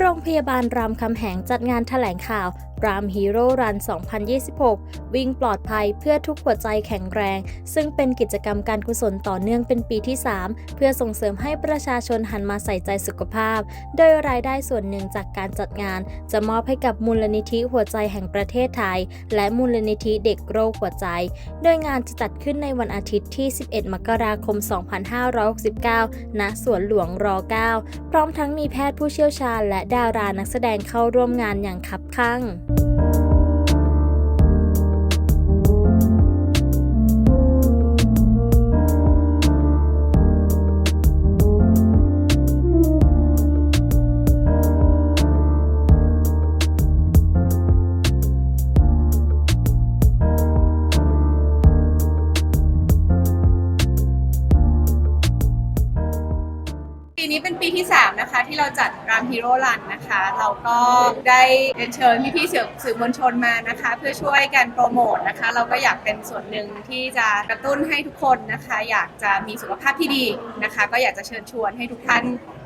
โรงพยาบาลรามคำแหงจัดงานแถลงข่าวรามฮีโร่รัน 2026 วิ่งปลอดภัยเพื่อทุกหัวใจแข็งแรง ซึ่งเป็นกิจกรรมการกุศลต่อเนื่องเป็นปีที่ 3 เพื่อส่งเสริมให้ประชาชนหันมาใส่ใจสุขภาพ โดยรายได้ส่วนหนึ่งจากการจัดงาน จะมอบให้กับมูลนิธิหัวใจแห่งประเทศไทย และมูลนิธิเด็กโรคหัวใจ โดยงานจะจัดขึ้นในวันอาทิตย์ที่ 11 มกราคม 2569 ณ สวนหลวงร9พร้อมทั้งมีแพทย์ผู้เชี่ยวชาญ และดารานักแสดงเข้าร่วมงานอย่างคับคั่ง นี้เป็นปีที่ 3 นะคะ ที่เราจัดรามฮีโร่รันนะคะ เราก็ได้เรียนเชิญพี่ๆสื่อสื่อมวลชนมานะคะ เพื่อช่วยกันโปรโมทนะคะ เราก็อยากเป็นส่วนหนึ่งที่จะกระตุ้นให้ทุกคนนะคะ อยากจะมีสุขภาพที่ดีนะคะ ก็อยากจะเชิญชวนให้ทุกท่าน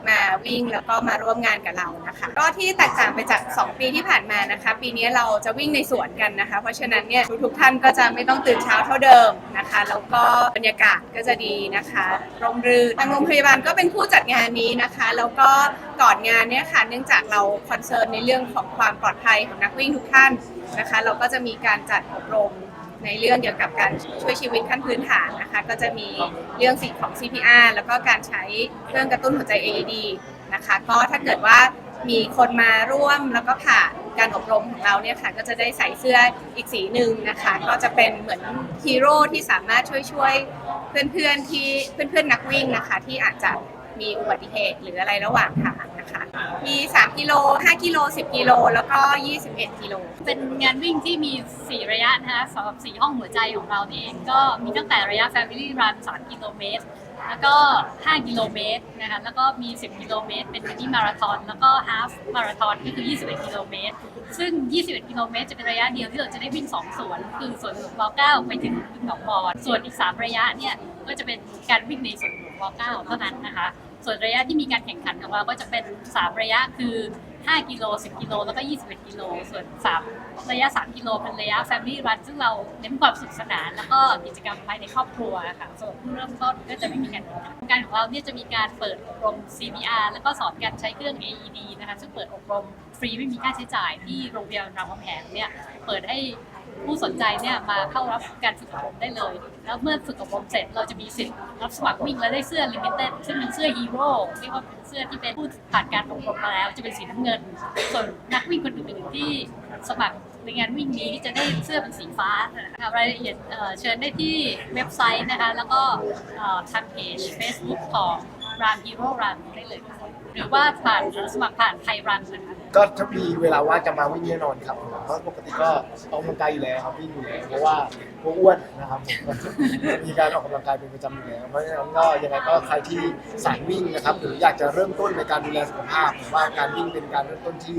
มาวิ่งแล้วก็มาร่วมงานกับเรานะคะ ก็ที่แตกต่างไปจาก 2 ปีที่ผ่านมานะคะ ปีนี้เราจะวิ่งในสวนกันนะคะ เพราะฉะนั้นเนี่ยทุกๆท่านก็จะไม่ต้องตื่นเช้าเท่าเดิมนะคะ แล้วก็บรรยากาศก็จะดีนะคะร่มรื่นทางโรงพยาบาลก็เป็นผู้จัดงานนี้นะคะ แล้วก็ก่อนงานเนี่ยค่ะเนื่องจากเราคอนเซิร์นในเรื่องของความปลอดภัยของนักวิ่งทุกท่านนะคะ เราก็จะมีการจัดอบรม ในเรื่องเกี่ยวกับการช่วยชีวิตขั้นพื้นฐานนะคะ ก็จะมีเรื่องสิ่งของ CPR แล้วก็การใช้เครื่องกระตุ้นหัวใจ AED นะคะก็ถ้าเกิดว่ามีคนมาร่วมแล้วก็ผ่านการอบรมของเราเนี่ยค่ะก็จะได้ใส่เสื้ออีกสีหนึ่งนะคะ ก็จะเป็นเหมือนฮีโร่ที่สามารถช่วยช่วยเพื่อนๆที่เพื่อนๆนักวิ่งนะคะ ที่อาจจะ มีอุบัติเหตุหรืออะไรระหว่างทางนะคะ มี 3 กิโล 5 กิโล 10 กิโล แล้วก็ 21 กิโล เป็นงานวิ่งที่มี 4 ระยะนะคะสำหรับ 4 ห้องหัวใจของเรานี่เองก็มีตั้งแต่ระยะ Family Run 3 กิโลเมตร แล้วก็ 5 กิโลเมตรนะคะแล้วก็มี 10 กิโลเมตร เป็นมินิมาราธอนแล้วก็ฮาฟมาราธอนก็คือ 21 กิโลเมตร ซึ่ง 21 กิโลเมตร จะเป็นระยะเดียวที่เราจะได้วิ่ง 2 สวน คือสวนหลวงร9ไปถึงหนองบอนส่วนอีก 3 ระยะเนี่ยก็จะเป็นการวิ่งในสวนหลวงร9เท่านั้นนะคะ ส่วนระยะที่มีการแข่งขันของเราก็จะเป็น3ระยะคือ 5 กิโล 10 กิโล แล้วก็ 21 กิโล ส่วน 3 ระยะ 3 กิโล เป็นระยะ Family Run ซึ่งเราเน้นความสนุขสนาน แล้วก็กิจกรรมภายในครอบครัวค่ะส่วนผู้เริ่มต้นก็จะไม่มีการแข่งขันโครงการของเราเนี่ยจะมีการเปิดอบรม CPR แล้วก็สอนการใช้เครื่อง AED นะคะ ซึ่งเปิดอบรมฟรีไม่มีค่าใช้จ่ายที่โรงพยาบาลรามคำแหงเนี่ย เปิดให้ ผู้สนใจเนี่ยมาเข้ารับการฝึกอบรมได้เลย แล้วเมื่อฝึกอบรมเสร็จเราจะมีสิทธิ์รับสมัครวิ่งและได้เสื้อ Limited ซึ่งเป็นเสื้อฮีโร่เรียกว่าเป็นเสื้อที่เป็นผู้ผ่านการอบรมมาแล้ว จะเป็นสีน้ำเงิน ส่วนนักวิ่งคนอื่นๆที่สมัครในงานวิ่งนี้จะได้เสื้อเป็นสีฟ้านะคะรายละเอียดเชิญได้ที่เว็บไซต์นะคะแล้วก็ทางเพจ Facebook ของ Run Hero Run ได้เลยค่ะหรือว่าผ่านสมัครผ่านไทยรันนะคะ ก็ถ้ามีเวลาว่างจะมาวิ่งแน่นอนครับเพราะปกติก็ออกกำลังกายอยู่แล้วครับวิ่งอยู่แล้วเพราะว่าเพราะอ้วนนะครับผมก็มีการออกกำลังกายเป็นประจำอยู่แล้วเพราะฉะนั้นก็ยังไงก็ใครที่สายวิ่งนะครับหรืออยากจะเริ่มต้นในการดูแลสุขภาพผมว่าการวิ่งเป็นการเริ่มต้นที่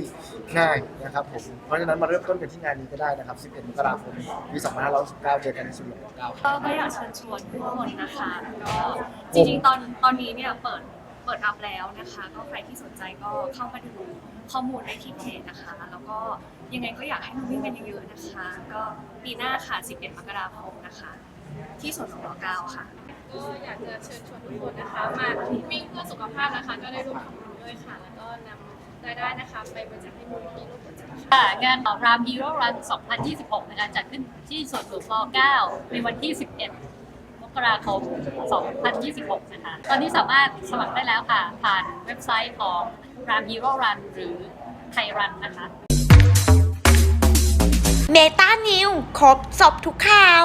ง่ายนะครับผมเพราะฉะนั้นมาเริ่มต้นกันที่งานนี้ก็ได้นะครับ 11มกราคมปี2519เจอกันที่สุรินทร์9ก็ก็อยากเชิญชวนทุกคนนะคะก็จริงๆตอนตอนนี้เนี่ยเปิด ปิดอัพแล้วนะคะ ก็ใครที่สนใจก็เข้ามาดูข้อมูลได้ที่เพจนะคะ แล้วก็ยังไงก็อยากให้มาวิ่งกันเยอะๆนะคะ ก็ปีหน้าค่ะ 11 มกราคมนะคะ ที่สวนหลวงร9ค่ะ ก็อยากจะเชิญชวนทุกคนนะคะ มาวิ่งเพื่อสุขภาพนะคะ ก็ได้ร่วมทำบุญด้วยค่ะ แล้วก็นำรายได้นะคะ ไปบริจาคให้มูลนิธิลูกหัวใจค่ะ ค่ะงานของ Ram Hero Run 2026 นะคะจัดขึ้นที่สวนหลวงร9ในวันที่ 11ม กราคม 2026 นะคะ ตอนนี้สามารถสมัครได้แล้วค่ะ ผ่านเว็บไซต์ของ Ram Hero Run หรือไทยรันนะคะเมตานิวครบสอบทุกข่าว